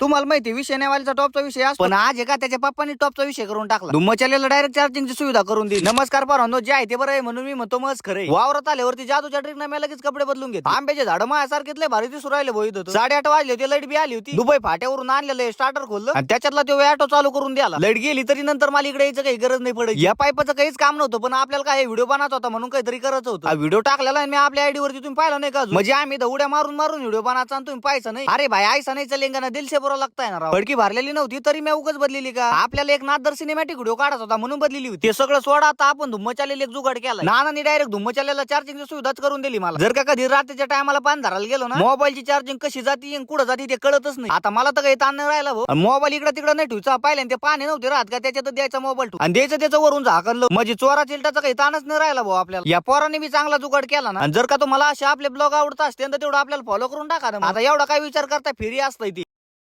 तुम्हाला माहिती विषय नेवालीचा टॉपचा विषय असतो पण आज आहे का त्याच्या पप्पांनी टॉपचा विषय करून टाकला. धुम्मचालेला डायरेक्ट चार्जिंगची सुविधा करून दिली. नमस्कार पारांनो जे आहे ते बरं आहे म्हणून मी म्हणतो मस्त खरं वावरात आल्यावरती जादूच्या ट्रिक मी लगेच कपडे बदलून घेत आंब्याचे झाड माझ्यासारखेच भारी दिसू राहिले बोईत होतो साडेआठ वाजले होते लाइट बी आली होती. दुबई फाट्यावरून आणलेलं स्टार्टर खोललं. आणि त्याच्यातला तो ऑटो चालू करून द्याला लाइट गेली तरी नंतर मला इकडे यायचं काही गरज नाही पडत या पाईपाचं काहीच काम नव्हतं पण आपल्याला काय व्हिडिओ बनवत होता म्हणून काहीतरी करत होतं. व्हिडिओ टाकलेला मी आपल्या आयडी वरती तुम्ही पाहिला नाही का? म्हणजे आम्ही उड्या मारून मारून व्हिडिओ बनवायचा तुम्ही पाहायचं नाही. अरे भाई ऐसा नाही चलेंगा ना दिल से बुरा लागताय ना राव. फडकी भरलेली नव्हती तरी मी उगच बदलेली का? आपल्याला एक नादर सिनेमॅटिक व्हिडिओ काढत होता म्हणून बदलेली होती. ते सगळं सोडा आता आपण धुम्मचालेले एक जुगाड केला नानानी डायरेक्ट धुम्मचालेला चार्जिंगची सुविधाच करून दिली मला. जर का कधी रात्रीच्या टायमाला पान धरायला गेलो ना मोबाईलची चार्जिंग कशी जाती कुठं जाती ते कळतच नाही. आता मला तर काही ताण नाही राहिला भाऊ. मोबाईल इकडे तिकडे नाही ठेवचा. पाहिले ते पाणी नव्हते राहत का त्याच्यात द्यायचा मोबाईल ठेवू आणि द्यायचं त्याचं वरून झाकणलं. म्हणजे चोरा चिलटाचा काही ताणच नाही राहिला भाऊ आपल्याला. या पोराने मी चांगला जुगाड केला ना. जर का तुम्हाला असे आपले ब्लॉग आवडत असते तर तेवढं आपल्याला फॉलो करून टाका ना. आता एवढा काय विचार करता फेरी असतंय ती.